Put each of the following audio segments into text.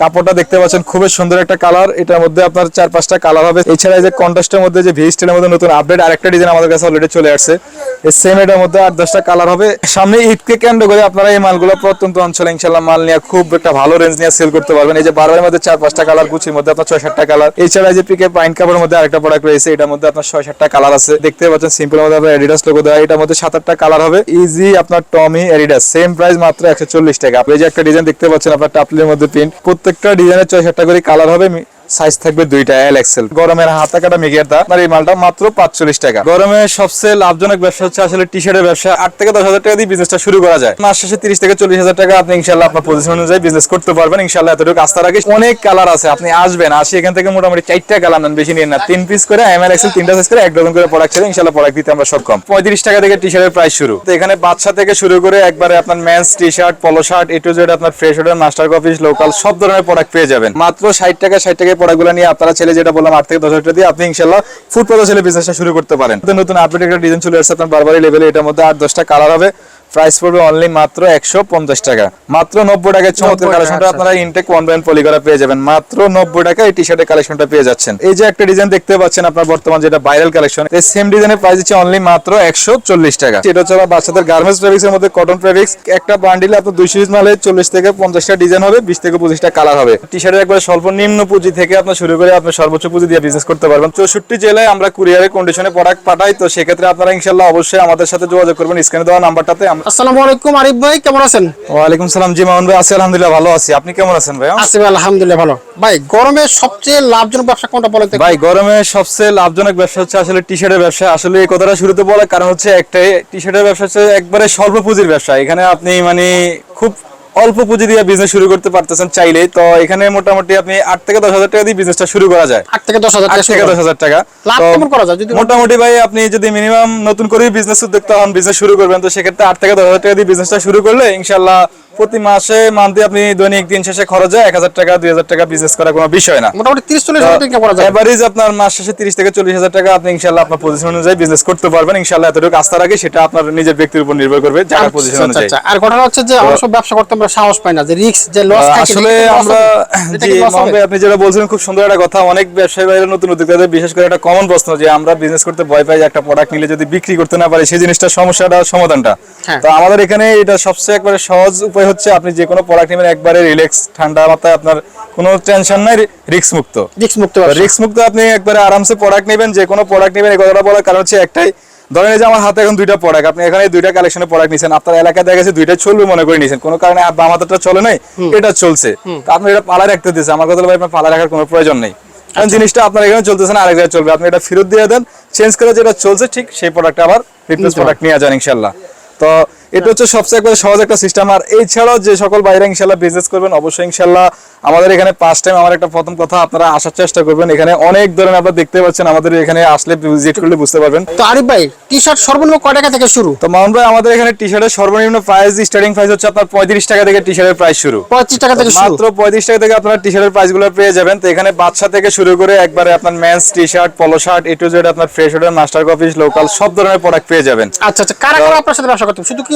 কাপড়টা দেখতে পাচ্ছেন, খুবই সুন্দর একটা কালার। এটার মধ্যে আপনার চার পাঁচটা কালার হবে। এছাড়া যে কন্ট্রাস্টের মধ্যে যে ভি স্টাইলের মধ্যে নতুন আপডেট আরেকটা ডিজাইন আমাদের কাছে অলরেডি চলে আসছে। সেম এটার মধ্যে আট দশটা কালার হবে। সামনে ঈদকে কেন্দ্র করে আপনারা এই মালগুলো প্রত্যন্ত অঞ্চলে ইনশাল্লাহ মাল নিয়ে খুব একটা ভালো রেঞ্জ নিয়ে সেল করতে পারবেন। এই যে বারোয়ের মধ্যে চার পাঁচটা কালার গুচির মধ্যে আপনার ছয় সাতটা কালার এছাড়া যে পিকে পাইন কাপড়ের মধ্যে আরেকটা প্রোডাক্ট রয়েছে, এটার মধ্যে আপনার ছয় সাতটা কালার আছে। দেখতে পাচ্ছেন সিম্পল মধ্যে আপনার এডিডাস লোগো দেওয়া। এটার মধ্যে সাত আটটা কালার হবে। ইজি আপনার টমি এডিডাস সেম প্রাইস মাত্র একশো চল্লিশ টাকা। আপনি যে একটা ডিজাইন দেখতে পাচ্ছেন, আপনার টাপলির মধ্যে প্রিন্ট প্রত্যেকটা ডিজাইনের ছয় সাতটা করে কালার হবে। সাইজ থাকবে দুইটা এল এক্সেল গরমের হাতা কাটা মেঘের দা আপনার এই মালটা মাত্র পাঁচচল্লিশ টাকা। গরমে সবচেয়ে লাভজনক ব্যবসা হচ্ছে আসলে টি শার্টের ব্যবসা। আট থেকে দশ হাজার টাকা দিয়ে বিজনেসটা শুরু করা যায়। মাস শেষে তিরিশ থেকে চল্লিশ হাজার টাকা আপনি ইনশাল্লাহ আপনার পজিশন অনুযায়ী বিজনেস করতে পারবেন। ইনশাল্লাহ এতটুকু আস্থার আগে অনেক কালার আছে, আপনি আসবেন, আসি এখান থেকে মোটামুটি চারটা কালার নেন, বেশি নিন না। তিন পিস করে এম এল এক্সেল তিনটা সাইজ করে এক ডজন করে প্রোডাক্ট ছেড়ে ইনশাল্লাহ প্রোডাক্ট দিতে আমরা সক্ষম। পঁয়ত্রিশ টাকা থেকে টি শার্টের প্রাইস শুরু। তো এখানে বাচ্চা থেকে শুরু করে একবারে আপনার men's T shirt polo shirt A to Z আপনার fresh order master copies local সব ধরনের প্রোডাক্ট পেয়ে যাবেন। মাত্র ষাট টাকা ষাট টাকায় প্রোডাক্টগুলো নিয়ে আপনারা ছেলে যেটা বললাম, আট থেকে দশ হাজার দিয়ে আপনি ইনশাল্লাহ ফুড পাতা ছেলে বিজনেসটা শুরু করতে পারেন। নতুন আপডেট একটা ডিজাইন চলে আসছে আপনার বারবারই লেভেলে এটার মধ্যে আট দশটা কালার হবে। প্রাইস পড়বে অনলি মাত্র একশো পঞ্চাশ টাকা। মাত্র নব্বই টাকায় চমৎকার কালেকশনটা আচ্ছা। আপনারা ইনটেক ওয়ান ব্যান্ড পলি পেয়ে যাবেন। মাত্র নব্বই টাকা এই টি শার্টের কালেকশনটা পেয়ে যাচ্ছেন। এই যে একটা ডিজাইন দেখতে পাচ্ছেন আপনার বর্তমান যেটা ভাইরাল কালেকশন এই সেম ডিজাইনের প্রাইস হচ্ছে অনলি মাত্র একশো চল্লিশ টাকা। এটা হচ্ছে আবার বাচ্চাদের গার্মেন্টস ফেব্রিক্স এর মধ্যে কটন ফেব্রিক্স একটা বান্ডিলে আপনার দুইশো পিস মালে চল্লিশ থেকে পঞ্চাশটা ডিজাইন হবে বিশ থেকে পঁচিশটা কালার হবে। টি শার্টের একবার সর্বনিম্ন পুঁজি থেকে আপনার শুরু করে আপনার সর্বোচ্চ পুঁজি দিয়ে বিজনেস করতে পারবেন। চৌষট্টি জেলায় আমরা কুরিয়ারের কন্ডিশনে প্রোডাক্ট পাঠাই তো সেক্ষেত্রে আপনারা ইনশাল্লাহ অবশ্যই আমাদের সাথে যোগাযোগ করবেন। স্ক্রিনে দেওয়া নাম্বারটাতে আমরা আসসালামু আলাইকুম। আরিফ ভাই কেমন আছেন? ওয়ালাইকুম সালাম জি মামুন ভাই আছি আলহামদুলিল্লাহ ভালো আছি। আপনি কেমন আছেন ভাই? আছি আলহামদুলিল্লাহ ভালো। ভাই গরমে সবচেয়ে লাভজনক ব্যবসা কোনটা বলেন ভাই গরমে সবচেয়ে লাভজনক ব্যবসা হচ্ছে আসলে টি শার্টের ব্যবসা। আসলে এই কথাটা শুরুতে বলার কারণ হচ্ছে একটাই টি শার্টের ব্যবসা হচ্ছে একবারে স্বল্প পুঁজির ব্যবসা। এখানে আপনি মানে খুব অল্প পুঁজি দিয়ে বিজনেস শুরু করতে পারতেছেন চাইলে তো এখানে মোটামুটি আপনি আট থেকে দশ হাজার টাকা দিয়ে বিজনেসটা শুরু করা যায়। আট থেকে দশ হাজার টাকা থেকে দশ হাজার টাকা। মোটামুটি ভাই আপনি যদি মিনিমাম নতুন করে বিজনেস উদ্যোক্তা হন বিজনেস শুরু করবেন তো সেক্ষেত্রে আট থেকে দশ হাজার টাকা দিয়ে বিজনেসটা শুরু করলে ইনশাল্লাহ প্রতি মাসে মান্থলি আপনি দৈনিক দিন শেষে খরচ এক হাজার টাকা দুই হাজার টাকা বিজনেস করা কোনো বিষয় না। মোটামুটি তিরিশ চল্লিশ হাজার টাকা করা যায় এভারেজ আপনার মাস শেষে তিরিশ থেকে চল্লিশ হাজার টাকা আপনি ইনশাল্লাহ আপনার পজিশন অনুযায়ী বিজনেস করতে পারবেন। ইনশাল্লাহ এতটুকু আস্থা রাখে সেটা আপনার নিজের ব্যক্তির উপর নির্ভর করবে যার পজিশন আচ্ছা, অনুযায়ী। আচ্ছা। আর ঘটনা হচ্ছে যে আমরা সব ব্যবসা করতে আমরা সাহস পাই না যে রিস্ক যে লস আসলে আমরা জি মোহাম্মদ ভাই, আপনি যেটা বলছিলেন খুব সুন্দর একটা কথা। অনেক ব্যবসায়ী ভাইরা নতুন উদ্যোক্তাদের বিশেষ করে একটা কমন প্রশ্ন যে আমরা বিজনেস করতে ভয় পাই যে একটা প্রোডাক্ট নিলে যদি বিক্রি করতে না পারি সেই জিনিসটা সমস্যাটা সমাধানটা। হ্যাঁ। তো আমাদের এখানে এটা সবচেয়ে একবারে সহজ উপায় হচ্ছে আপনি যে কোনো প্রোডাক্ট নেবেন একবারে রিল্যাক্স ঠান্ডা মাথায় আপনার কোনো টেনশন নাই রিস্ক মুক্ত। রিস্ক মুক্ত রিস্ক মুক্ত আপনি একবারে আরামসে প্রোডাক্ট নেবেন যে কোনো প্রোডাক্ট নেবেন এই কথাটা বলার কারণ হচ্ছে একটাই ধরেন যে আমার হাতে এখন দুইটা প্রোডাক্ট আপনি এখানে দুইটা কালেকশনের প্রোডাক্ট নিছেন আপনার এলাকায় দেখা গেছে দুইটা চলবে মনে করে নিছেন কোনো কারণে বাম হাতেরটা চলে নাই এটা চলছে। তো আপনি এটা পালা রাখতে দিয়েছে আমার কথা ভাই আপনার পালা রাখার কোনো প্রয়োজন নেই। কারণ জিনিসটা আপনার এখানে চলতেছে না আরেক জায়গায় চলবে। আপনি এটা ফেরত দিয়ে দেন চেঞ্জ করে যেটা চলছে ঠিক সেই প্রোডাক্ট আবার রিপ্লেস প্রোডাক্ট নিয়ে যান ইনশাল্লাহ। তো এটা হচ্ছে সবচেয়ে একবারে সহজ একটা সিস্টেম আর এছাড়াও যে সকল বাইরে ইনশাল্লাহ বিজনেস করবেন অবশ্যই ইনশাল্লাহ আমাদের এখানে পাঁচ টাইম আমার একটা প্রথম কথা আপনারা আসার চেষ্টা করবেন। এখানে অনেক ধরনের আপনারা দেখতে পাচ্ছেন আমাদের এখানে আসলে ভিজিট করলে বুঝতে পারবেন। তো আরিফ ভাই টি শার্ট সর্বনিম্ন কয় টাকা থেকে শুরু? তো মাউন্ট ভাই আমাদের এখানে টি শার্টের সর্বনিম্ন প্রাইস স্টার্টিং প্রাইস হচ্ছে আপনার পঁয়ত্রিশ টাকা থেকে টি শার্টের প্রাইস শুরু। পঁয়ত্রিশ টাকা থেকে মাত্র পঁয়ত্রিশ টাকা থেকে আপনার টি শার্টের প্রাইসগুলো পেয়ে যাবেন। তো এখানে বাচ্চা থেকে শুরু করে একবারে আপনার men's T shirt polo shirt A to Z আপনার ফ্রেশ মাস্টার কপিস লোকাল সব ধরনের প্রোডাক্ট পেয়ে যাবেন। আচ্ছা আচ্ছা কারা কারা আপনার সাথে ব্যবসা করতে শুধু কি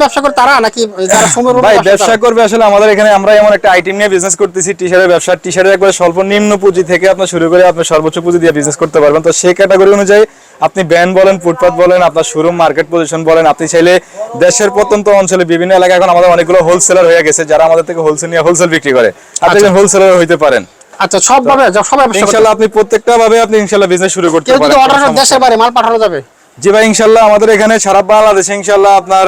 ব্যবসা করে তারা নাকি যারা ভাই ব্যবসা করবে আসলে আমাদের এখানে আমরা এমন একটা আইটেম নিয়ে বিজনেস করতেছি টি শার্টের ব্যবসা। টি শার্টের একবার সর্বনিম্ন পুঁজি থেকে আপনার শুরু করে আপনার সর্বোচ্চ পুঁজি দিয়ে বিজনেস করতে পারবেন। তো সেই ক্যাটাগরি অনুযায়ী আপনি বলেন ফুটপাথ বলেন আপনার শোরুম মার্কেট পজিশন বলেন আপনি চাইলে দেশের প্রত্যন্ত অঞ্চলে বিভিন্ন এলাকায় এখন আমাদের অনেকগুলো হোলসেলার হয়ে গেছে যারা আমাদের থেকে হোলসেল নিয়ে হোলসেল বিক্রি করে। আপনি হোলসেলার হইতে পারেন। আচ্ছা সব ভাবে সবাই করতে আপনি প্রত্যেকটা ভাবে আপনি ইনশাল্লাহ বিজনেস শুরু করতে যদি অর্ডার দেশের বাইরে মাল পাঠানো যাবে। জি ভাই ইনশাল্লাহ আমাদের এখানে সারা বাংলাদেশে ইনশাল্লাহ আপনার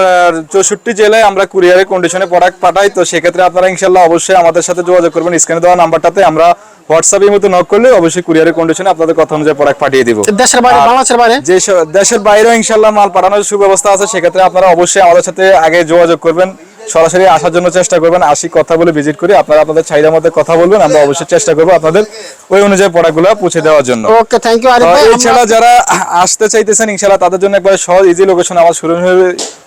চৌষট্টি জেলায় আমরা কুরিয়ারের কন্ডিশনে প্রোডাক্ট পাঠাই। তো সেক্ষেত্রে আপনারা ইনশাল্লাহ অবশ্যই আমাদের সাথে যোগাযোগ করবেন। স্ক্রিনে দেওয়া নাম্বারটাতে আমরা হোয়াটসঅ্যাপের মতো নক করলে অবশ্যই কুরিয়ারের কন্ডিশনে আপনাদের কথা অনুযায়ী প্রোডাক্ট পাঠিয়ে দিব। দেশের বাইরে বাংলাদেশের বাইরে? যে দেশের বাইরেও ইনশাল্লাহ মাল পাঠানোর সুব্যবস্থা আছে। সেক্ষেত্রে আপনারা অবশ্যই আমাদের সাথে আগে যোগাযোগ করবেন। সরাসরি আসার জন্য চেষ্টা করবেন। আসি কথা বলে ভিজিট করি। আপনারা আপনাদের চাহিদা মধ্যে কথা বলবেন। আমরা অবশ্যই চেষ্টা করব আপনাদের ওই অনুযায়ী প্রোডাক্টগুলো পৌঁছে দেওয়ার জন্য। ওকে থ্যাংক ইউ এছাড়া যারা আসতে চাইতেছেন ইনশাল্লাহ তাদের জন্য একবার সহজ ইজি লোকেশন আমার শুরু হয়ে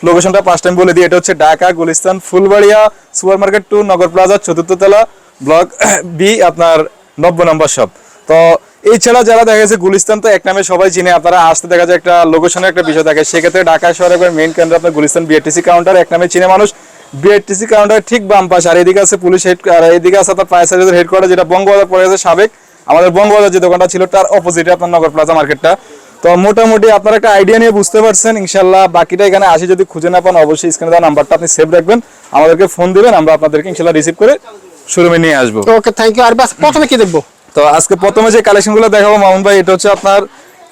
লোকেশনটা ফার্স্ট টাইম বলে দিই। এটা হচ্ছে Dhaka Gulistan Fulbaria super market to Nagar Plaza চতুর্থ তলা ব্লক বি আপনার নব্বই নম্বর শপ তো এছাড়া যারা দেখা গেছে গুলিস্তান তো এক নামে সবাই চিনে। আপনারা আসতে দেখা যায় একটা লোকেশনের একটা বিষয় থাকে। সেক্ষেত্রে ঢাকা শহরে মেইন কেন্দ্র আপনার গুলিস্তান বিএটিসি কাউন্টার এক নামে চিনে মানুষ। বিআরটিসি কাউন্টার ঠিক বাম পাশে। আর এদিকে আছে পুলিশ হেড আর এদিকে আছে আপনার ফায়ার সার্ভিসের হেডকোয়ার্টার যেটা বঙ্গবাজার পড়ে গেছে সাবেক। আমাদের বঙ্গবাজার যে দোকানটা ছিল তার অপোজিটে আপনার নগর প্লাজা মার্কেটটা তো মোটামুটি আপনারা একটা আইডিয়া নিয়ে বুঝতে পারছেন ইনশাল্লাহ বাকিটা এখানে আসি যদি খুঁজে না পান অবশ্যই স্ক্রিনে দেওয়া নাম্বারটা আপনি সেভ রাখবেন। আমাদেরকে ফোন দিবেন আমরা আপনাদেরকে ইনশাল্লাহ রিসিভ করে শোরুমে নিয়ে আসব। ওকে থ্যাংক ইউ আর বাস প্রথমে কি দেখব? তো আজকে প্রথমে যে কালেকশনগুলো দেখাবো মামুন ভাই এটা হচ্ছে আপনার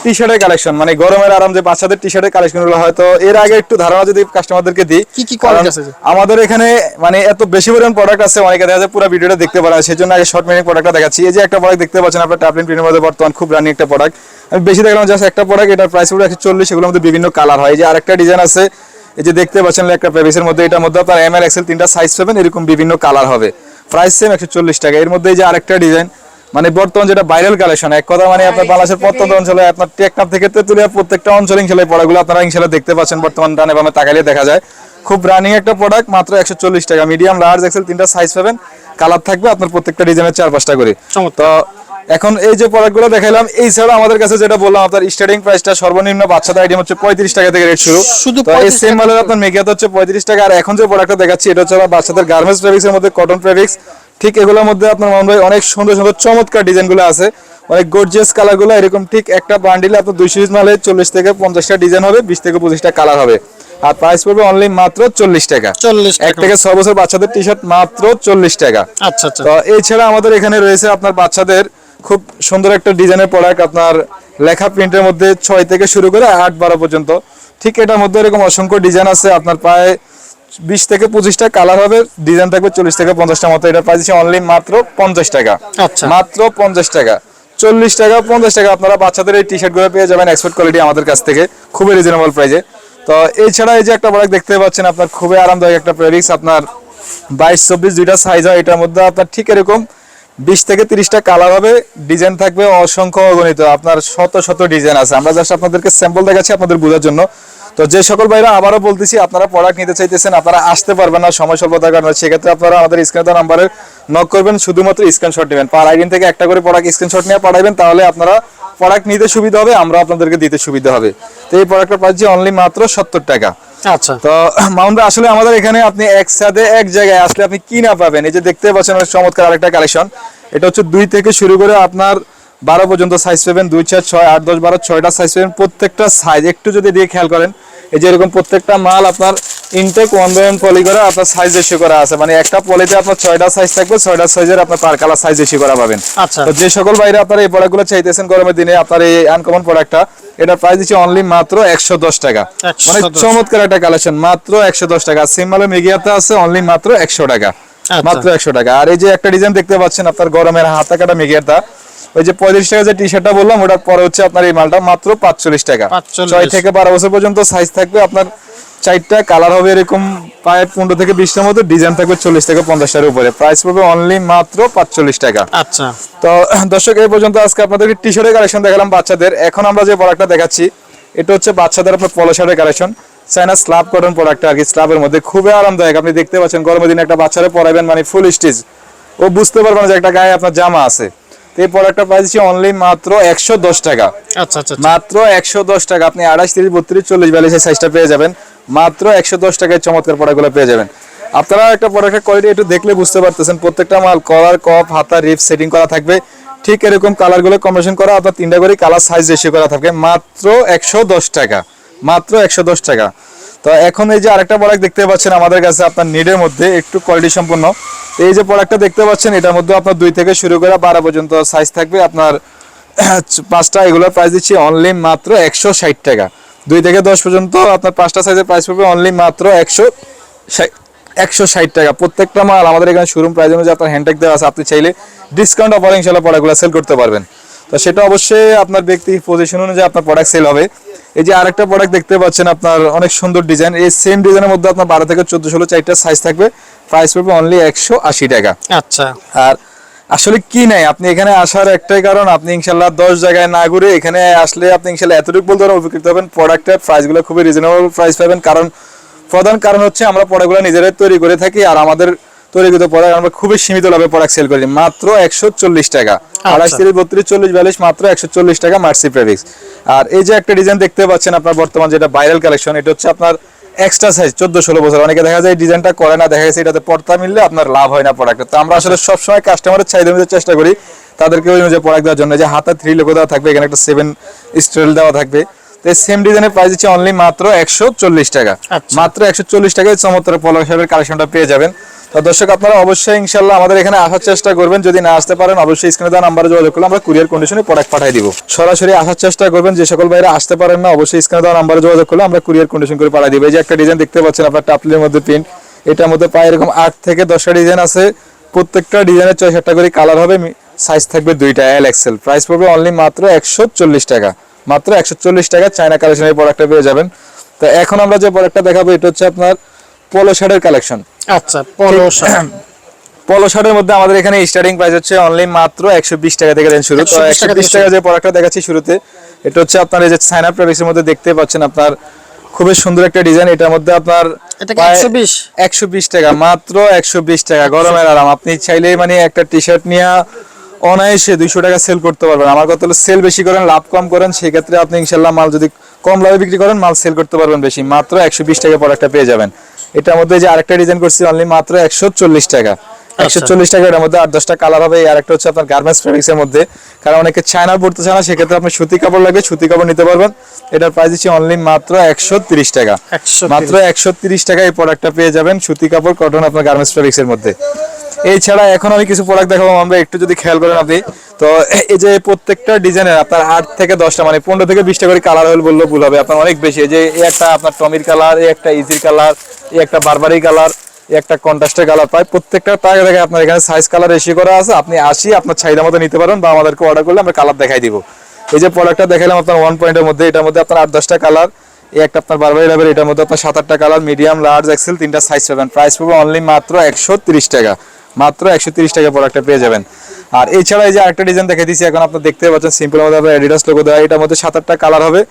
টি শার্টের কালেকশন মানে গরমের আরাম যে বাচ্চাদের টি শার্টের কালেকশনগুলো হয় তো এর আগে একটু ধারণা যদি কাস্টমারদেরকে দিই কি কি quality আছে আমাদের এখানে মানে এত বেশি পরিমাণ প্রোডাক্ট আছে অনেকে দেখা যায় পুরো ভিডিওটা দেখতে পারে সেই জন্য আগে শর্ট মিনিট প্রোডাক্টটা দেখাচ্ছি। এই যে একটা প্রোডাক্ট দেখতে পাচ্ছেন আপনার টাপলিন প্রিন্টের মধ্যে বর্তমান খুব রানিং একটা প্রোডাক্ট আমি বেশি দেখলাম জাস্ট একটা প্রোডাক্ট এটার প্রাইস হলো একশো চল্লিশ এগুলোর মধ্যে বিভিন্ন কালার হয়। এই যে আরেকটা ডিজাইন আছে এই যে দেখতে পাচ্ছেন একটা প্রেভিসের মধ্যে এটার মধ্যে আপনার এম এল এক্সেল তিনটা সাইজ পাবেন এরকম বিভিন্ন কালার হবে। প্রাইস সেম একশো চল্লিশ টাকা। এর মধ্যে এই যে আরেকটা ডিজাইন মানে বর্তমান যেটা ভাইরাল কালেকশন এক কথা মানে আপনার বাংলাদেশের প্রত্যন্ত অঞ্চলে আপনার টেকনাফ থেকে তেতুলিয়া প্রত্যেকটা অঞ্চলে ইনশাল্লাহ এই পড়াগুলো আপনারা ইনশাল্লাহ দেখতে পাচ্ছেন বর্তমান ডানে বামে তাকাইলে দেখা যায়। খুব রানিং একটা প্রোডাক্ট মাত্র একশো চল্লিশ টাকা। মিডিয়াম লার্জ এক্সেল তিনটা সাইজ পাবেন। কালার থাকবে আপনার প্রত্যেকটা ডিজাইনের চার পাঁচটা করে। তো এখন এই যে প্রোডাক্টগুলো দেখাইলাম এই ছাড়া আমাদের কাছে যেটা বললাম আপনার স্টার্টিং প্রাইসটা সর্বনিম্ন বাচ্চাদের আইটেম হচ্ছে পঁয়ত্রিশ টাকা থেকে রেট শুরু। শুধু এই সেম মালের আপনার মেকিয়াতে হচ্ছে পঁয়ত্রিশ টাকা। আর এখন যে প্রোডাক্টটা দেখাচ্ছি এটা হচ্ছে আমার বাচ্চাদের গার্মেন্টস ফেব্রিক্স এর মধ্যে কটন ফেব্রিক্স ঠিক এগুলোর মধ্যে আপনার মনে হয় অনেক সুন্দর সুন্দর চমৎকার ডিজাইনগুলো আছে। অনেক গর্জিয়াস কালারগুলো এরকম ঠিক একটা বান্ডিলে আপনার দুইশো মালে চল্লিশ থেকে পঞ্চাশটা ডিজাইন হবে বিশ থেকে পঁচিশটা কালার হবে। আর প্রাইস পড়বে অনলি মাত্র চল্লিশ টাকা। চল্লিশ এক থেকে ছ বছর বাচ্চাদের টি শার্ট মাত্র চল্লিশ টাকা। আচ্ছা আচ্ছা। তো এছাড়া আমাদের এখানে রয়েছে আপনার বাচ্চাদের খুব সুন্দর একটা ডিজাইনের প্রোডাক্ট আপনার লেখা প্রিন্টের মধ্যে ছয় থেকে শুরু করে আট বারো পর্যন্ত। ঠিক এটার মধ্যে এরকম অসংখ্য ডিজাইন আছে আপনার প্রায় বিশ থেকে পঁচিশটা কালার হবে ডিজাইন থাকবে চল্লিশ থেকে পঞ্চাশটা মতো এটা প্রাইস অনলি মাত্র পঞ্চাশ টাকা। আচ্ছা। মাত্র পঞ্চাশ টাকা। চল্লিশ টাকা পঞ্চাশ টাকা আপনারা বাচ্চাদের এই টি শার্টগুলো পেয়ে যাবেন এক্সপোর্ট কোয়ালিটি আমাদের কাছ থেকে খুবই রিজনেবল প্রাইসে তো এছাড়া এই যে একটা প্রোডাক্ট দেখতে পাচ্ছেন আপনার খুবই আরামদায়ক একটা প্রেডিক্স আপনার বাইশ চব্বিশ দুইটা সাইজ হয় এটার মধ্যে আপনার ঠিক এরকম বিশ থেকে তিরিশটা কালার হবে ডিজাইন থাকবে অসংখ্য অগণিত। আপনার শত শত ডিজাইন আছে। আমরা জাস্ট আপনাদেরকে স্যাম্পল দেখাচ্ছি আপনাদের বোঝার জন্য। তো যে সকল ভাইরা আবারও বলতেছি আপনারা প্রোডাক্ট নিতে চাইতেছেন আপনারা আসতে পারবেন না সময় স্বল্পতার কারণে। সেক্ষেত্রে আপনারা আমাদের স্ক্রিনে দেওয়া নাম্বারে নক করবেন শুধুমাত্র স্ক্রিনশট নেবেন। পার আইডিন থেকে একটা করে প্রোডাক্ট স্ক্রিনশট নিয়ে পাঠাবেন তাহলে আপনারা প্রোডাক্ট নিতে সুবিধা হবে আমরা আপনাদেরকে দিতে সুবিধা হবে। তো এই প্রোডাক্টটা পাচ্ছি অনলি মাত্র সত্তর টাকা। আচ্ছা। তো মাউন্ট আসলে আমাদের এখানে আপনি একসাথে এক জায়গায় আসলে আপনি কি না পাবেন? এই যে দেখতে পাচ্ছেন চমৎকার আরেকটা কালেকশন এটা হচ্ছে দুই থেকে শুরু করে আপনার বারো পর্যন্ত সাইজ পাবেন দুই চার ছয় আট দশ বারো ছয়টা সাইজ পাবেন। প্রত্যেকটা সাইজ একটু যদি দিয়ে খেয়াল করেন এই যে এরকম প্রত্যেকটা মাল আপনার intact one by one poly করা আপনার সাইজ রেশিও করা আছে। মানে একটা পলিতে আপনার ছয়টা সাইজ থাকবে ছয়টা সাইজের আপনার পার কালার সাইজ রেশিও করা পাবেন। আচ্ছা। তো যে সকল বাইরে আপনারা এই প্রোডাক্টগুলো চাইতেছেন গরমের দিনে আপনার এই আনকমন প্রোডাক্টটা এটা প্রাইস দিচ্ছে অনলি মাত্র একশো দশ টাকা। মানে চমৎকার একটা কালেকশন মাত্র একশো দশ টাকা। সিম্বলে মেগিয়াতে আছে অনলি মাত্র একশো টাকা। আচ্ছা। মাত্র একশো টাকা। আর এই যে একটা ডিজাইন দেখতে পাচ্ছেন আপনার গরমের হাতা কাটা মেগিয়াটা ওই যে পঁয়ত্রিশ টাকা যে টি শার্টটা বললাম ওটার পরে হচ্ছে আপনার এই মালটা মাত্র পাঁচচল্লিশ টাকা। ছয় থেকে বারো বছর পর্যন্ত সাইজ থাকবে আপনার চারটা কালার হবে এরকম প্রায় পনেরো থেকে বিশটার মতো ডিজাইন থাকবে চল্লিশ থেকে পঞ্চাশটার উপরে। প্রাইস পড়বে অনলি মাত্র পাঁচচল্লিশ টাকা। আচ্ছা। তো দর্শক এই পর্যন্ত আজকে আপনাদেরকে টি শার্টের কালেকশন দেখালাম বাচ্চাদের। এখন আমরা যে প্রোডাক্টটা দেখাচ্ছি এটা হচ্ছে বাচ্চাদের আপনার পলো শার্টের collection China slab cotton product আর কি স্ল্যাবের মধ্যে। খুবই আরামদায়ক। আপনি দেখতে পাচ্ছেন গরমের দিনে একটা বাচ্চারে পরাবেন মানে ফুল স্টিচ ও বুঝতে পারবে না যে একটা গায়ে আপনার জামা আছে। তো এই প্রোডাক্টটা হচ্ছে অনলি মাত্র একশো দশ টাকা। আচ্ছা আচ্ছা মাত্র একশো দশ টাকা। আপনি আড়াইশ তিরিশ বত্রিশ চল্লিশ বিয়াল্লিশ সাইজটা পেয়ে যাবেন। মাত্র একশো দশ টাকায় চমৎকার প্রোডাক্টগুলো পেয়ে যাবেন। আপনারা একটা প্রোডাক্টের কোয়ালিটি একটু দেখলে বুঝতে পারতেছেন প্রত্যেকটা মাল কলার কপ হাতা রিপ সেটিং করা থাকবে। ঠিক এরকম কালারগুলো কম্বিনেশন করা আপনার তিনটা করে কালার সাইজ রেশিও করা থাকবে। মাত্র একশো দশ টাকা। মাত্র একশো দশ টাকা। তো এখন এই যে আরেকটা প্রোডাক্ট দেখতে পাচ্ছেন আমাদের কাছে আপনার নিডের মধ্যে, একটু কোয়ালিটি সম্পন্ন। এই যে প্রোডাক্টটা দেখতে পাচ্ছেন, এটার মধ্যে আপনার দুই থেকে শুরু করে বারো পর্যন্ত সাইজ থাকবে। আপনার পাঁচটা এগুলোর প্রাইস দিচ্ছি অনলি মাত্র একশো ষাট টাকা। দুই থেকে দশ পর্যন্ত আপনার পাঁচটা সাইজের প্রাইস পড়বে অনলি মাত্র একশো একশো ষাট টাকা। প্রত্যেকটা মাল আমাদের এখানে শোরুম প্রাইস অনুযায়ী আপনার হ্যান্ডটেক দেওয়া আছে। আপনি চাইলে ডিসকাউন্ট অফার ইনশাল্লাহ প্রোডাক্টগুলো সেল করতে পারবেন। তো সেটা অবশ্যই আপনার ব্যক্তি পজিশন অনুযায়ী আপনার প্রোডাক্ট সেল হবে। এই যে আরেকটা প্রোডাক্ট দেখতে পাচ্ছেন আপনার অনেক সুন্দর ডিজাইন এই সেম ডিজাইনের মধ্যে আপনার বারো থেকে চোদ্দ ষোলো চারটা সাইজ থাকবে। প্রাইস পড়বে অনলি একশো আশি টাকা। আচ্ছা। আর আসলে কি নাই আপনি এখানে আসার একটাই কারণ আপনি ইনশাল্লাহ দশ জায়গায় না ঘুরে এখানে আসলে আপনি ইনশাল্লাহ এতটুকু বলতে পারেন উপকৃত হবেন। প্রোডাক্টের প্রাইসগুলো খুবই রিজনেবল প্রাইস পাবেন। কারণ প্রধান কারণ হচ্ছে আমরা প্রোডাক্টগুলো নিজেরাই তৈরি করে থাকি আর আমাদের তৈরিকৃত প্রোডাক্ট আমরা খুবই সীমিত লাভে প্রোডাক্ট সেল করি। মাত্র একশো চল্লিশ টাকা। আড়াইশ তিরিশ বত্রিশ চল্লিশ বিয়াল্লিশ মাত্র একশো চল্লিশ টাকা মার্সি ফেব্রিক্স আর এই যে একটা ডিজাইন দেখতে পাচ্ছেন আপনার বর্তমান যেটা ভাইরাল কালেকশন এটা হচ্ছে আপনার এক্সট্রা সাইজ চোদ্দ ষোলো বছর। অনেকে দেখা যায় ডিজাইনটা করে না দেখা যাচ্ছে এটাতে পর্দা মিললে আপনার লাভ হয় না প্রোডাক্টে তো আমরা আসলে সবসময় কাস্টমারের চাহিদা মিলতে চেষ্টা করি তাদেরকে ওই অনুযায়ী প্রোডাক্ট দেওয়ার জন্য। যে হাতে থ্রি লোগো দেওয়া থাকবে এখানে একটা সেভেন স্টেল দেওয়া থাকবে। তো সেম ডিজাইনের প্রাইস হচ্ছে অনলি মাত্র একশো চল্লিশ টাকা। আচ্ছা। মাত্র একশো চল্লিশ টাকায় চমৎকার পলক কালেকশনটা পেয়ে যাবেন। তো দর্শক আপনারা অবশ্যই ইনশাল্লাহ আমাদের এখানে আসার চেষ্টা করবেন। যদি না আসতে পারেন অবশ্যই স্ক্রিনে দেওয়া নাম্বারে যোগাযোগ করলে আমরা কুরিয়ার কন্ডিশনে প্রোডাক্ট পাঠিয়ে দিব। সরাসরি আসার চেষ্টা করবেন। যে সকল ভাইরা আসতে পারেন না অবশ্যই স্ক্রিনে দেওয়া নাম্বারে যোগাযোগ করলে আমরা কুরিয়ার কন্ডিশন করে পাঠিয়ে দিব। এই যে একটা ডিজাইন দেখতে পাচ্ছেন আপনার টাপলির মধ্যে প্রিন্ট এটার মধ্যে পায়ে এরকম আট থেকে দশটা ডিজাইন আছে। প্রত্যেকটা ডিজাইনের ছয় সাতটা করে কালার হবে। সাইজ থাকবে দুইটা এল এক্সেল প্রাইস পড়বে অনলি মাত্র একশো চল্লিশ টাকা। মাত্র একশো চল্লিশ টাকা চায়না কালেকশনের প্রোডাক্টটা পেয়ে যাবেন। তো এখন আমরা যে প্রোডাক্টটা দেখাবো এটা হচ্ছে আপনার পোলো শার্টের কালেকশন আচ্ছা পলো শার্ট পোলো শার্টের মধ্যে আমাদের এখানে স্টার্টিং প্রাইস হচ্ছে অনলি মাত্র একশো বিশ টাকা থেকে শুরু। তো একশো টাকা বিশ টাকা যে প্রোডাক্টটা দেখাচ্ছি শুরুতে এটা হচ্ছে আপনার এই যে সাইন আপ প্রাইসের মধ্যে দেখতে পাচ্ছেন আপনার খুবই সুন্দর একটা ডিজাইন এটার মধ্যে আপনার এটা কি 120? একশো বিশ টাকা মাত্র একশো বিশ টাকা। গরমের আরাম। আপনি চাইলে মানে একটা টি শার্ট নিয়ে অনায়াসে দুইশো টাকা সেল করতে পারবেন। আমার কথা হলো সেল বেশি করেন, লাভ কম করেন, সেক্ষেত্রে আপনি ইনশাল্লাহ মাল যদি কম লাভে বিক্রি করেন, মাল সেল করতে পারবেন বেশি। মাত্র একশো বিশ টাকা প্রোডাক্টটা পেয়ে যাবেন। এটার মধ্যে যে আরেকটা ডিজাইন করছি অনলি মাত্র একশো চল্লিশ টাকা। একশো চল্লিশ টাকা এটার মধ্যে আট দশটা কালার হবে। আর একটা হচ্ছে আপনার গার্মেন্টস ফেব্রিক্স এর মধ্যে। কারণ অনেকে চায়না পড়তে চায় না সেক্ষেত্রে আপনি সুতি কাপড় লাগবে সুতি কাপড় নিতে পারবেন। এটার প্রাইস হচ্ছে অনলি মাত্র একশো তিরিশ টাকা। 130 মাত্র একশো তিরিশ টাকা এই প্রোডাক্টটা পেয়ে যাবেন সুতি কাপড় কটন আপনার গার্মেন্টস ফেব্রিক্স এর মধ্যে। এছাড়া এখন আমি কিছু প্রোডাক্ট দেখাবো আমরা একটু যদি খেয়াল করেন আপনি। তো এই যে প্রত্যেকটা ডিজাইনের আপনার আট থেকে দশটা মানে পনেরো থেকে বিশটা করে কালার হল বললেও ভুল হবে। আপনার অনেক বেশি এই যে এই একটা আপনার টমির কালার এই একটা ইজির কালার এই একটা বারবারি কালার একটা কন্ট্রাস্টের কালার প্রায় প্রত্যেকটা টাকা দেখে আপনার এখানে সাইজ কালার এসি করা আছে। আপনি আসি, আপনার চাহিদা মতো নিতে পারেন বা আমাদেরকে অর্ডার করলে আমরা কালার দেখাই দিব। এই যে প্রোডাক্টটা দেখালাম আপনার ওয়ান পয়েন্টের মধ্যে, এটার মধ্যে আপনার আট, দশটা কালার এই একটা আপনার বারবার লেভেল এটার মধ্যে আপনার সাত, আটটা কালার মিডিয়াম লার্জ এক্সেল তিনটা সাইজ পাবেন। প্রাইস পাবেন অনলি মাত্র একশো টাকা। মাত্র একশো টাকা প্রোডাক্টটা পেয়ে যাবেন। আর এছাড়া এই যে একটা ডিজাইন দেখে দিচ্ছি এখন আপনার দেখতে পাচ্ছেন সিম্পল মধ্যে আপনার অ্যাডিডাস লোগো দেওয়া, এটার মধ্যে সাত আটটা কালার হবে।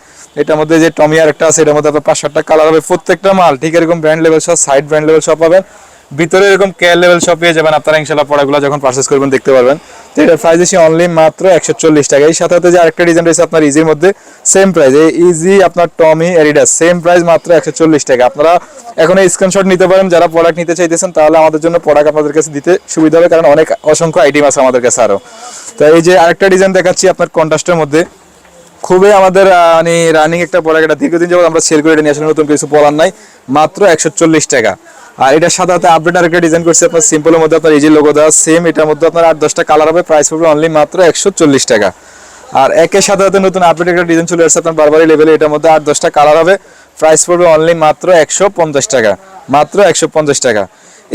এটার মধ্যে যে টমি আর একটা আছে, এটার মধ্যে আপনার পাঁচ সাতটা কালার হবে। প্রত্যেকটা মাল, ঠিক এরকম ব্র্যান্ড লেভেল সব সাইড ব্র্যান্ড লেভেল সব পাবেন। ভিতরে এরকম কেয়ার লেভেল সব পেয়ে যাবেন আপনারা ইনশাল্লাহ প্রোডাক্টগুলো যখন পারচেস করবেন দেখতে পারবেন। তো এটার প্রাইস হচ্ছে অনলি মাত্র একশো চল্লিশ টাকা। এই সাথে সাথে যে আরেকটা ডিজাইন রয়েছে আপনার ইজির মধ্যে সেম প্রাইস এই ইজি আপনার টমি এরিডাস সেম প্রাইস মাত্র একশো চল্লিশ টাকা। আপনারা এখন এই স্ক্রিনশট নিতে পারেন, যারা প্রোডাক্ট নিতে চাইতেছেন, তাহলে আমাদের জন্য প্রোডাক্ট আপনাদের কাছে দিতে সুবিধা হবে, কারণ অনেক অসংখ্য আইটেম আছে আমাদের কাছে আরও তো এই যে আরেকটা ডিজাইন দেখাচ্ছি আপনার কন্ট্রাস্টের মধ্যে। খুবই আমাদের মানে রানিং একটা প্রোডাক্ট এটা দীর্ঘদিন যাবত আমরা সেল করে নিয়ে আসলে নতুন কিছু বলার নাই। মাত্র একশো চল্লিশ টাকা। আর এটা সাধারণত আপডেট আরেকটা ডিজাইন করছে আপনার সিম্পলের মধ্যে, আপনার ইজি লোগো দেওয়া সেম এটার মধ্যে আপনার আট দশটা কালার হবে প্রাইস পড়বে অনলি মাত্র একশো চল্লিশ টাকা। আর একের সাথে সাথে নতুন আপডেট একটা ডিজাইন চলে আসছে আপনার বারবারই লেভেলে এটার মধ্যে আট দশটা কালার হবে প্রাইস পড়বে অনলি মাত্র একশো পঞ্চাশ টাকা, মাত্র একশো পঞ্চাশ টাকা।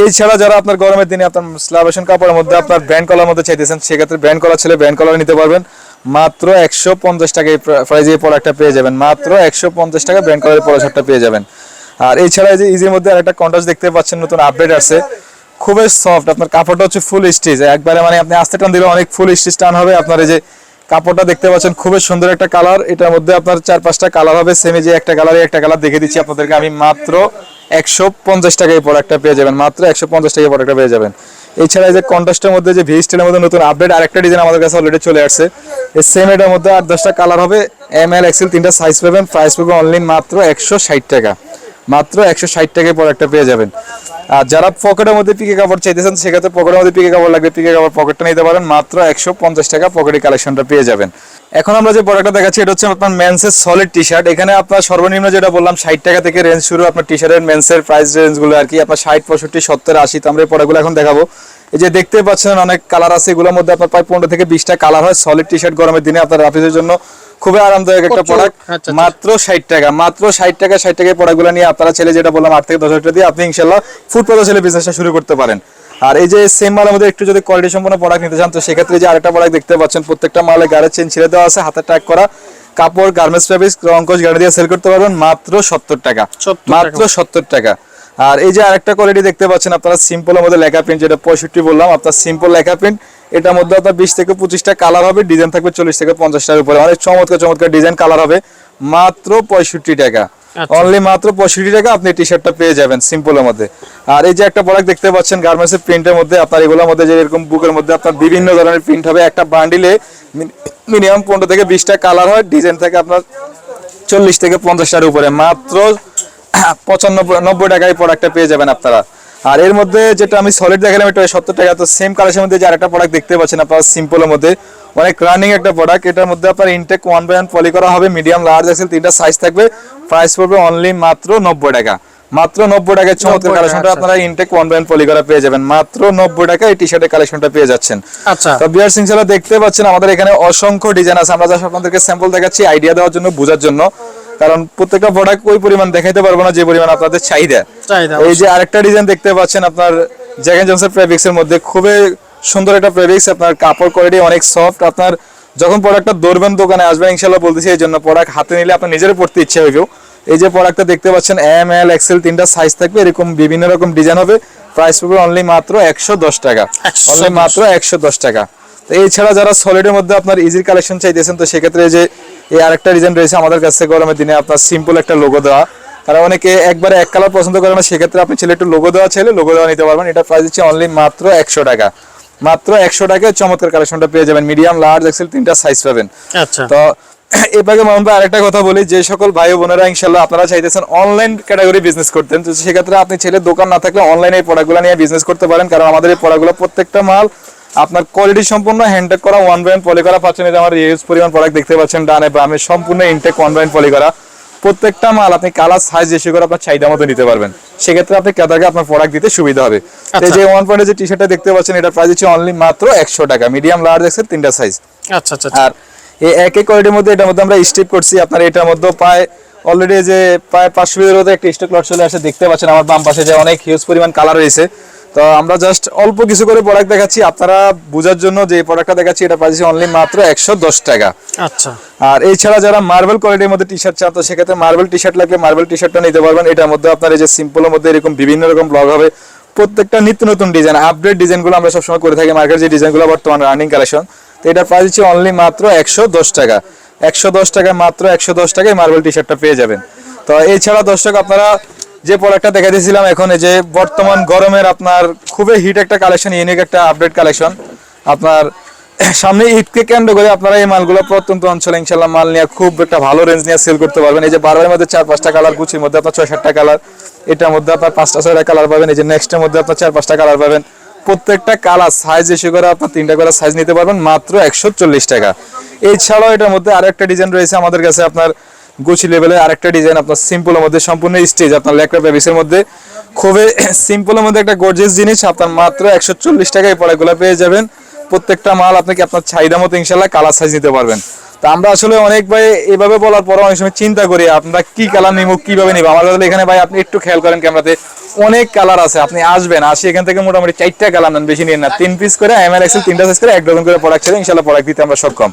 এছাড়া যারা আপনার গরমের দিনে আপনার স্লাবেশন কাপড়ের মধ্যে আপনার ব্র্যান্ড কলার মধ্যে চাইতেছেন, সেক্ষেত্রে ব্র্যান্ড কলার ছেলে ব্র্যান্ড কলার নিতে পারবেন। মাত্র একশো পঞ্চাশ টাকা এই প্রাইজে এই প্রোডাক্টটা পেয়ে যাবেন, মাত্র একশো পঞ্চাশ টাকা ব্র্যান্ড কলারের পলো শার্টটা পেয়ে যাবেন। আর এছাড়া যে ইজির মধ্যে আরেকটা কন্ট্রাস্ট দেখতে পাচ্ছেন, নতুন আপডেট আছে খুবই সফট আপনার কাপড়টা হচ্ছে ফুল স্টিচ একবারে মানে আপনি আস্তে টান দিলে অনেক ফুল স্টিচ টান হবে। আপনার এই যে কাপড়টা দেখতে পাচ্ছেন, খুবই সুন্দর একটা কালার এটার মধ্যে আপনার চার পাঁচটা কালার হবে সেমে যে একটা কালারে একটা কালার দেখে দিচ্ছি আপনাদেরকে। আমি মাত্র একশো পঞ্চাশ টাকায় প্রোডাক্টটা পেয়ে যাবেন, মাত্র একশো পঞ্চাশ টাকায় প্রোডাক্টটা পেয়ে যাবেন। এছাড়া যে কন্ট্রাস্টের মধ্যে যে ভি স্টাইলের মধ্যে নতুন আপডেট আরেকটা ডিজাইন আমাদের কাছে অলরেডি চলে আসছে। এই সেম এটার মধ্যে আট দশটা কালার হবে এম এল এক্সেল তিনটা সাইজ পাবেন প্রাইস পাবেন অনলি মাত্র একশো ষাট টাকা। মাত্র একশো ষাট টাকায় প্রোডাক্টটা পেয়ে যাবেন। আর যারা পকেটের মধ্যে পিকে কাপড় চাইতেছেন, সেক্ষেত্রে পকেটের মধ্যে পিকে কাপড় লাগবে। পিকে কাপড় পকেটটা নিতে পারেন, মাত্র একশো পঞ্চাশ টাকা পকেটে কালেকশনটা পেয়ে যাবেন। এখন আমরা যে প্রোডাক্টটা দেখাচ্ছি, এটা হচ্ছে আপনার মেন্সের সলিড টি শার্ট এখানে আপনার সর্বনিম্ন যেটা বললাম, ষাট টাকা থেকে রেঞ্জ শুরু আপনার টি শার্টের মেন্সের প্রাইস রেঞ্জগুলো আর কি। আপনার ষাট, পঁয়ষট্টি, সত্তর, আশি, তো আমরা এই প্রোডাক্টগুলো এখন দেখাবো। এই যে দেখতে পাচ্ছেন, অনেক কালার আছে। এগুলোর মধ্যে আপনার প্রায় পনেরো থেকে বিশটা কালার হয়। সলিড টি শার্ট গরমের দিনে আপনার রাফিজের জন্য। খুবই আরামদায়ক একটা প্রোডাক্ট আচ্ছা, আচ্ছা। মাত্র ষাট টাকা মাত্র ষাট টাকা ষাট টাকায় প্রোডাক্টগুলো নিয়ে আপনারা ছেলে যেটা বললাম আট থেকে দশ হাজার টাকা দিয়ে আপনি ইনশাল্লাহ ফুড প্রদার ছেলে বিজনেসটা শুরু করতে পারেন। আর এই যে সেম মালের মধ্যে একটু যদি কোয়ালিটি সম্পন্ন প্রোডাক্ট নিতে চান তো সেক্ষেত্রে যে আরেকটা প্রোডাক্ট দেখতে পাচ্ছেন প্রত্যেকটা মালে গাড়ির চেন ছেড়ে দেওয়া আছে হাতে ট্যাগ করা। কাপড় গার্মেন্টস ফেব্রিক্স রঙ্কশ গাড়ি দিয়ে সেল করতে পারবেন মাত্র সত্তর টাকা। 70 টাকা। মাত্র সত্তর টাকা। আর এই যে আরেকটা কোয়ালিটি দেখতে পাচ্ছেন আপনারা সিম্পলের মধ্যে লেখা প্রিন্ট যেটা পঁয়ষট্টি বললাম আপনার সিম্পল লেখা প্রিন্ট এটার মধ্যে আপনার বিশ থেকে পঁচিশটা কালার হবে ডিজাইন থাকবে চল্লিশ থেকে পঞ্চাশটার উপরে। অনেক চমৎকার চমৎকার ডিজাইন কালার হবে। মাত্র পঁয়ষট্টি টাকা। আচ্ছা। অনলি মাত্র পঁয়ষট্টি টাকা আপনি টি শার্টটা পেয়ে যাবেন সিম্পলের মধ্যে। আর এই যে একটা প্রোডাক্ট দেখতে পাচ্ছেন গার্মেন্টস এর প্রিন্টের মধ্যে আপনার এগুলোর মধ্যে যে এরকম বুকের মধ্যে আপনার বিভিন্ন ধরনের প্রিন্ট হবে। একটা বান্ডিলে মিনিমাম পনেরো থেকে বিশটা কালার হয় ডিজাইন থাকে আপনার চল্লিশ থেকে পঞ্চাশটার উপরে। মাত্র পঁচানব্বই নব্বই টাকায় প্রোডাক্টটা পেয়ে যাবেন আপনারা। আর এর মধ্যে যেটা আমি সলিড দেখালাম এটা সত্তর টাকা। তো সেম কালারের মধ্যে যে আরেকটা প্রোডাক্ট দেখতে পাচ্ছেন আপনারা সিম্পলের মধ্যে। অনেক রানিং একটা প্রোডাক্ট এটার মধ্যে আপনার intact one by one poly করা হবে। মিডিয়াম লার্জ এক্সেল তিনটা সাইজ থাকবে। প্রাইস পড়বে অনলি মাত্র নব্বই টাকা। মাত্র নব্বই টাকায় চমৎকার কালেকশনটা আচ্ছা। আপনারা ইনটেক ওয়ান বাই পলি করা পেয়ে যাবেন। মাত্র নব্বই টাকা এই টি শার্টের কালেকশনটা পেয়ে যাচ্ছেন। আচ্ছা। তো বিয়ার সিংসালা দেখতে পাচ্ছেন আমাদের এখানে অসংখ্য ডিজাইন আছে। আমরা জাস্ট আপনাদেরকে স্যাম্পল দেখাচ্ছি আইডিয়া দেওয়ার জন্য বোঝার জন্য। কারণ প্রত্যেকটা প্রোডাক্ট ওই পরিমাণ দেখাইতে পারব না যে পরিমাণ আপনাদের চাহিদা। এই যে আরেকটা ডিজাইন দেখতে পাচ্ছেন আপনার জ্যাকেন জনসন প্রেভিক্স এর মধ্যে খুবই সুন্দর একটা প্রেভিক্স আপনার কাপড় কোয়ালিটি অনেক সফট আপনার যখন প্রোডাক্টটা ধরবেন দোকানে আসবেন ইনশাল্লাহ বলতেছি এই জন্য প্রোডাক্ট হাতে নিলে আপনার নিজের পড়তে ইচ্ছে হইবেও এই যে প্রোডাক্টটা দেখতে পাচ্ছেন এম এল এক্সেল তিনটা সাইজ থাকবে এরকম বিভিন্ন রকম ডিজাইন হবে। প্রাইস পড়বে অনলি মাত্র একশো দশ টাকা। অনলি মাত্র একশো দশ টাকা। তো এছাড়া যারা সলিডের মধ্যে আপনার ইজির কালেকশন চাইতেছেন তো সেক্ষেত্রে যে এই আরেকটা ডিজাইন রয়েছে আমাদের কাছে গরমের দিনে আপনার সিম্পল একটা লোগো দেওয়া। কারণ অনেকে একবারে এক কালার পছন্দ করে না সেক্ষেত্রে আপনি ছেলে একটু লোগো দেওয়া ছেলে লোগো দেওয়া নিতে পারবেন। এটা প্রাইস হচ্ছে অনলি মাত্র একশো টাকা। মাত্র একশো টাকায় চমৎকার কালেকশনটা পেয়ে যাবেন। মিডিয়াম লার্জ এক্সেল তিনটা সাইজ পাবেন। আচ্ছা। তো এই পাকে মামুন ভাই আরেকটা কথা বলি যে সকল ভাই বোনেরা ইনশাল্লাহ আপনারা চাইতেছেন অনলাইন ক্যাটাগরি বিজনেস করতেন তো সেক্ষেত্রে আপনি ছেলে দোকান না থাকলে অনলাইনে এই প্রোডাক্টগুলো নিয়ে বিজনেস করতে পারেন। কারণ আমাদের এই প্রোডাক্টগুলো প্রত্যেকটা মাল আপনার কোয়ালিটি সম্পূর্ণ হ্যান্ডটেক করা ওয়ান ব্র্যান্ড পলি করা পাচ্ছেন। যে আমার ইউজ পরিমাণ প্রোডাক্ট দেখতে পাচ্ছেন ডানে বামে সম্পূর্ণ ইনটেক ওয়ান ব্র্যান্ড পলি করা। প্রত্যেকটা মাল আপনি কালার সাইজ রেশিও করে আপনার চাহিদা মতো নিতে পারবেন। সেক্ষেত্রে আপনি ক্রেতাকে আপনার প্রোডাক্ট দিতে সুবিধা হবে। এই যে ওয়ান পয়েন্টের যে টি শার্টটা দেখতে পাচ্ছেন এটা প্রাইস হচ্ছে অনলি মাত্র একশো টাকা। মিডিয়াম লার্জ এক্সেল তিনটা সাইজ আচ্ছা আচ্ছা আচ্ছা। আর এই একই কোয়ালিটির মধ্যে এটার মধ্যে আমরা স্টিপ করছি। আপনার এটার মধ্যে প্রায় অলরেডি যে প্রায় পাঁচশো মধ্যে একটা স্টক লট চলে আসে। দেখতে পাচ্ছেন আমার বাম পাশে যে অনেক হিউজ পরিমাণ কালার রয়েছে। তো আমরা জাস্ট অল্প কিছু করে প্রোডাক্ট দেখাচ্ছি। আপনারা বোঝার জন্য যে প্রোডাক্টটা দেখাচ্ছি এটা পাচ্ছি অনলি মাত্র একশো দশ টাকা। আচ্ছা। আর এছাড়া যারা মার্বেল কোয়ালিটির মধ্যে টি শার্ট চান তো সেক্ষেত্রে মার্বেল টি শার্ট লাগলে মার্বেল টি শার্টটা নিতে পারবেন। এটার মধ্যে আপনার এই যে সিম্পলের মধ্যে এরকম বিভিন্ন রকম ব্লগ হবে। প্রত্যেকটা নিত্য নতুন ডিজাইন আপডেট ডিজাইনগুলো আমরা সবসময় করে থাকি। মার্কেট যে ডিজাইনগুলো বর্তমান রানিং কালেকশন তো এটা প্রাইস হচ্ছে অনলি মাত্র একশো দশ টাকা। একশো দশ টাকা মাত্র একশো দশ টাকায় মার্বেল টি শার্টটা পেয়ে যাবেন। তো এছাড়া দর্শক আপনারা যে প্রোডাক্টটা দেখা দিয়েছিলাম এখন এই যে বর্তমান গরমের আপনার খুবই হিট একটা কালেকশন ইউনিক একটা আপডেট কালেকশন আপনার সামনে ঈদকে কেন্দ্র করে আপনারা এই মালগুলো প্রত্যন্ত অঞ্চলে ইনশাল্লাহ মাল নিয়ে খুব একটা ভালো রেঞ্জ নিয়ে সেল করতে পারবেন। এই যে বারোয়ের মধ্যে চার পাঁচটা কালার গুছির মধ্যে আপনার ছয় সাতটা কালার এটার মধ্যে আপনার পাঁচটা, ছয়টা কালার পাবেন। এই যে নেক্সটের মধ্যে আপনার চার পাঁচটা কালার পাবেন। প্রত্যেকটা কালার সাইজ এসে করে আপনার তিনটা করে সাইজ নিতে পারবেন, মাত্র একশো চল্লিশ টাকা। এছাড়াও এটার মধ্যে আরেকটা ডিজাইন রয়েছে আমাদের কাছে, আপনার গুচি লেভেলে আরেকটা ডিজাইন আপনার সিম্পলের মধ্যে, সম্পূর্ণ স্টেজ আপনার ল্যাকটা বেবিসের মধ্যে। খুবই সিম্পলের মধ্যে একটা গর্জিয়াস জিনিস, আপনার মাত্র একশো চল্লিশ টাকায় পড়াগুলো পেয়ে যাবেন। প্রত্যেকটা মাল আপনাকে আপনার চাহিদা মতো ইনশাল্লাহ কালার সাইজ নিতে পারবেন। তো আমরা আসলে অনেক ভাই এভাবে বলার পর অনেক সময় চিন্তা করি আমরা কি কালার নিব, কীভাবে নিব? আমাদের আসলে এখানে ভাই আপনি একটু খেয়াল করেন ক্যামেরাতে অনেক কালার আছে। আপনি আসবেন, আসি এখান থেকে মোটামুটি চারটা কালার নেন, বেশি নিন না। তিন পিস করে এম এল এক্সেল তিনটা সাইজ করে, এক ডজন করে প্রোডাক্ট ছিল ইনশাল্লাহ প্রোডাক্ট দিতে আমরা সক্ষম।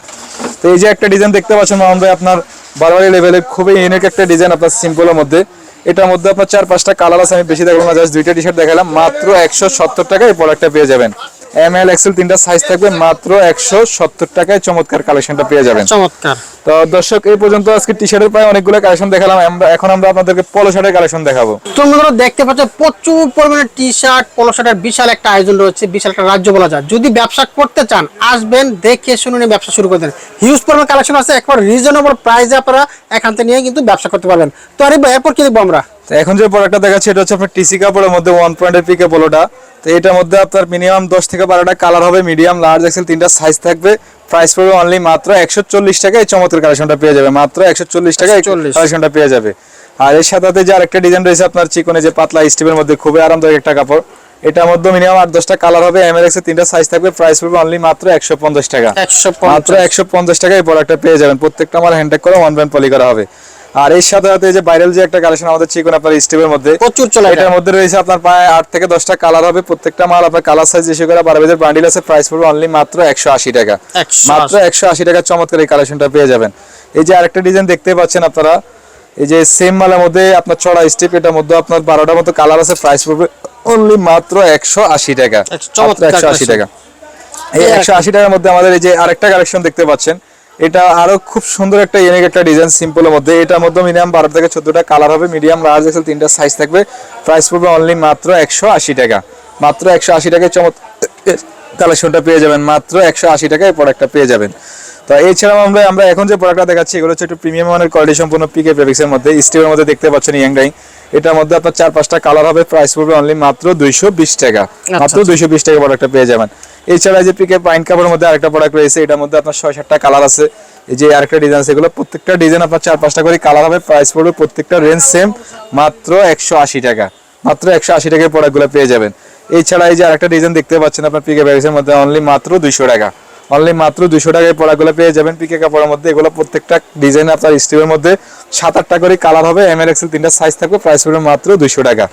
তো এই যে একটা ডিজাইন দেখতে পাচ্ছেন ভাই, আপনার বারবারি লেভেলে খুবই ইউনিক একটা ডিজাইন আপনার সিম্পলের মধ্যে। এটার মধ্যে আপনার চার পাঁচটা কালার আছে, আমি বেশি দেখলাম না জাস্ট দুইটা টি শার্ট দেখালাম। মাত্র একশো সত্তর টাকায় এই প্রোডাক্টটা পেয়ে যাবেন। এম এল এক্সেল তিনটা সাইজ থাকবে মাত্র একশো সত্তর টাকায় চমৎকার কালেকশনটা পেয়ে যাবেন। চমৎকার। তো দর্শক এই পর্যন্ত আজকে টি শার্টের প্রায় অনেকগুলো কালেকশন দেখালাম আমরা এখন আমরা আপনাদেরকে পলো শার্টের কালেকশন দেখাবো। তোমরা দেখতে পাচ্ছ প্রচুর পরিমাণে টি শার্ট পলো শার্টের বিশাল একটা আয়োজন রয়েছে বিশাল একটা রাজ্য বলা যায়। যদি ব্যবসা করতে চান আসবেন দেখে শুনে নিয়ে ব্যবসা শুরু করে দেন। হিউজ পরিমাণ কালেকশন আছে একবার রিজনেবল প্রাইসে আপনারা এখান থেকে নিয়ে কিন্তু ব্যবসা করতে পারবেন। তো আরে এরপর কি দেখব আমরা? তো এখন যে প্রোডাক্টটা দেখাচ্ছি এটা হচ্ছে আপনার টিসি কাপড়ের মধ্যে ওয়ান পয়েন্টের পিকে পোলোটা তো এটার মধ্যে আপনার মিনিমাম দশ থেকে বারোটা কালার হবে মিডিয়াম লার্জ এক্সেল তিনটা সাইজ থাকবে। প্রাইস পড়বে অনলি মাত্র একশো চল্লিশ টাকা এই চমৎকার কালেকশনটা পেয়ে যাবে। মাত্র একশো চল্লিশ টাকা 140 কালেকশনটা পেয়ে যাবে। আর এর সাথে যে আরেকটা ডিজাইন রয়েছে আপনার চিকনে যে পাতলা স্টিপের মধ্যে খুবই আরামদায়ক একটা কাপড়। এটার মধ্যে মিনিমাম আট দশটা কালার হবে এম এর তিনটা সাইজ থাকবে। প্রাইস পড়বে অনলি মাত্র একশো পঞ্চাশ টাকা। একশো মাত্র একশো পঞ্চাশ টাকা এই প্রোডাক্টটা পেয়ে যাবেন। প্রত্যেকটা আমার হ্যান্ডটেক করে ওয়ান ব্যান্ড পলি করা হবে। আর এর সাথে সাথে যে ভাইরাল যে একটা কালেকশন আমাদের চিকন আপনার স্টিপের মধ্যে প্রচুর চলে এটার মধ্যে রয়েছে আপনার প্রায় আট থেকে দশটা কালার হবে প্রত্যেকটা মাল আপনার কালার সাইজ এসে করে বারো বেজের বান্ডিল আছে প্রাইস পড়বে অনলি মাত্র একশো আশি টাকা। মাত্র একশো আশি টাকা চমৎকার এই কালেকশনটা পেয়ে যাবেন। এই যে আরেকটা ডিজাইন দেখতে পাচ্ছেন আপনারা এই যে সেম মালের মধ্যে আপনার ছড়া স্টেপ এটার মধ্যে আপনার বারোটার মতো কালার আছে প্রাইস পড়বে অনলি মাত্র একশো আশি টাকা। একশো আশি টাকা। এই একশো আশি টাকার মধ্যে আমাদের এই যে আরেকটা কালেকশন দেখতে পাচ্ছেন এটা আরও খুব সুন্দর একটা ইউনিক একটা ডিজাইন সিম্পলের মধ্যে। এটার মধ্যে মিনিমাম বারো থেকে চোদ্দটা কালার হবে। মিডিয়াম লার্জ এক্সেল তিনটা সাইজ থাকবে। প্রাইস পড়বে অনলি মাত্র একশো আশি টাকা। মাত্র একশো আশি টাকায় চমৎকার কালেকশনটা পেয়ে যাবেন। মাত্র একশো আশি টাকায় প্রোডাক্টটা পেয়ে যাবেন। তো এছাড়াও আমরা আমরা এখন যে প্রোডাক্টটা দেখাচ্ছি এগুলো হচ্ছে একটু প্রিমিয়াম মানের কোয়ালিটি সম্পূর্ণ পিকে ফেব্রিক্সের মধ্যে। স্টিলের মধ্যে দেখতে পাচ্ছেন ইয়াং ডাইং এটার মধ্যে আপনার চার পাঁচটা কালার হবে প্রাইস পড়বে অনলি মাত্র দুইশো বিশ টাকা। মাত্র দুইশো বিশ টাকা প্রোডাক্টটা পেয়ে যাবেন। এছাড়া যে পিকে পাইন কাপড়ের মধ্যে আরেকটা প্রোডাক্ট রয়েছে এটার মধ্যে আপনার ছয় সাতটা কালার আছে। এই যে আরেকটা ডিজাইন আছে এগুলো প্রত্যেকটা ডিজাইন আপনার চার পাঁচটা করে কালার হবে প্রাইস পড়বে প্রত্যেকটা রেঞ্জ সেম মাত্র একশো আশি টাকা। মাত্র একশো আশি টাকায় প্রোডাক্টগুলো পেয়ে যাবেন। এছাড়া এই যে আরেকটা ডিজাইন দেখতে পাচ্ছেন আপনার পিকে ব্যাগের মধ্যে অনলি মাত্র দুইশো টাকা। অনলি মাত্র দুশো টাকায় প্রোডাক্টগুলো পেয়ে যাবেন পিকে কাপড়ের মধ্যে। এগুলো প্রত্যেকটা ডিজাইন আপনার স্টিভের মধ্যে। সাত আটটা করে কালার হবে এম এর এক্সেল তিনটা সাইজ থাকবে প্রাইস পড়বে মাত্র দুশো টাকা।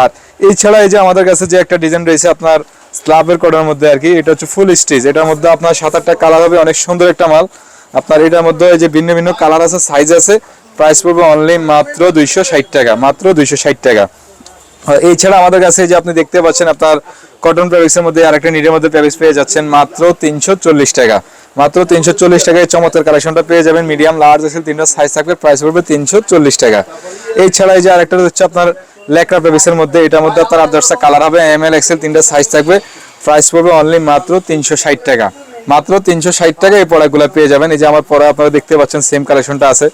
আর এছাড়া এই যে আমাদের কাছে যে একটা ডিজাইন রয়েছে আপনার স্ল্যাবের কোডের মধ্যে আর কি, এটা হচ্ছে ফুল স্টিচ এটার মধ্যে আপনার সাত আটটা কালার হবে, অনেক সুন্দর একটা মাল। আপনার এটার মধ্যে যে ভিন্ন ভিন্ন কালার আছে সাইজ আছে প্রাইস পড়বে অনলি মাত্র দুইশো ষাট টাকা, মাত্র দুইশো ষাট টাকা। এছাড়া আমাদের কাছে যে আপনি দেখতে পাচ্ছেন আপনার কটন প্যাবিক্সের মধ্যে আরেকটা নিডের মধ্যে প্যাবিক্স পেয়ে যাচ্ছেন মাত্র তিনশো চল্লিশ টাকা। মাত্র তিনশো চল্লিশ টাকায় চমৎকার কালেকশনটা পেয়ে যাবেন। মিডিয়াম লার্জ এক্সেল তিনটা সাইজ থাকবে প্রাইস পড়বে তিনশো চল্লিশ টাকা। এছাড়া এই যে আরেকটা হচ্ছে আপনার লেকরা প্যাবিক্সের মধ্যে, এটার মধ্যে আপনার দশটা কালার হবে এম এল এক্সেল তিনটা সাইজ থাকবে। প্রাইস পড়বে অনলি মাত্র তিনশো ষাট টাকা। মাত্র তিনশো ষাট টাকা এই প্রোডাক্টগুলো পেয়ে যাবেন। এই যে আমার পরে আপনারা দেখতে পাচ্ছেন সেম কালেকশনটা আছে।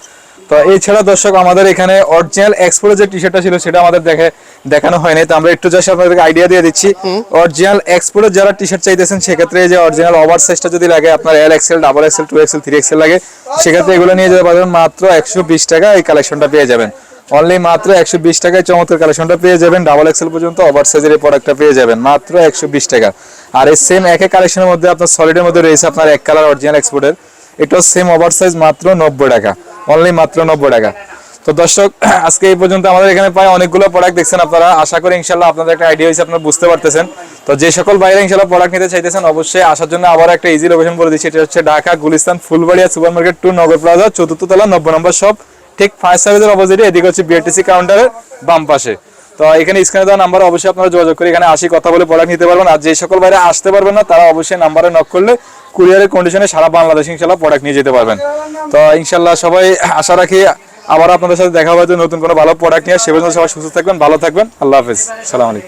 তো এছাড়া দর্শক আমাদের এখানে অরিজিনাল এক্সপোর্টের যে টি শার্টটা ছিল সেটা আমাদের দেখে দেখানো হয়নি। তো আমরা একটু জাস্ট আপনাদেরকে আইডিয়া দিয়ে দিচ্ছি। অরিজিনাল এক্সপোর্টের যারা টি শার্ট চাইতেছেন সেক্ষেত্রে এই যে অরিজিনাল ওভার সাইজটা যদি লাগে আপনার L XL double XL two XL three XL লাগে সেক্ষেত্রে এগুলো নিয়ে যেতে পারবেন। মাত্র একশো বিশ টাকা এই কালেকশনটা পেয়ে যাবেন। অনলি মাত্র একশো বিশ টাকায় চমৎকার কালেকশনটা পেয়ে যাবেন। ডাবল এক্সেল পর্যন্ত ওভার সাইজের এই প্রোডাক্টটা পেয়ে যাবেন। মাত্র একশো বিশ টাকা। আর এই সেম একই কালেকশনের মধ্যে আপনার সলিডের মধ্যে রয়েছে আপনার এক কালার অরিজিনাল এক্সপোর্টের এটাও সেম ওভার সাইজ মাত্র নব্বই টাকা। অনলি মাত্র নব্বই টাকা। তো দর্শক, আজকে এই পর্যন্ত আমাদের এখানে প্রায় অনেকগুলো প্রোডাক্ট দেখছেন আপনারা। আশা করি ইনশাল্লাহ আপনাদের একটা আইডিয়া হয়েছে, আপনারা বুঝতে পারতেছেন। তো যে সকল বাইরে ইনশাল্লাহ প্রোডাক্ট নিতে চাইতেছেন, অবশ্যই আসার জন্য আবার একটা ইজি লোকেশন বলে দিচ্ছি। এটা হচ্ছে Dhaka, Gulistan, Fulbaria super market two Nagar plaza, চতুর্থ তলা, নব্বই নম্বর শপ ঠিক ফায়ার সার্ভিসের অপোজিটে এদিকে হচ্ছে বিআরটিসি কাউন্টারের বাম পাশে। তো এখানে স্ক্রিনে দেওয়া নাম্বার অবশ্যই আপনারা যোগাযোগ করে এখানে আসি, কথা বলে প্রোডাক্ট নিতে পারবেন। আর যে সকল বাইরে আসতে পারবেন না, তারা অবশ্যই নাম্বারে নক করলে কুরিয়ারের কন্ডিশনে সারা বাংলাদেশ ইনশাল্লাহ প্রোডাক্ট নিয়ে যেতে পারবেন। তো ইনশাল্লাহ সবাই আশা রাখি আবার আপনাদের সাথে দেখা হবে নতুন কোনো ভালো প্রোডাক্ট নিয়ে সে পর্যন্ত সবাই সুস্থ থাকবেন, ভালো থাকবেন। আল্লাহ হাফিজ। সালাম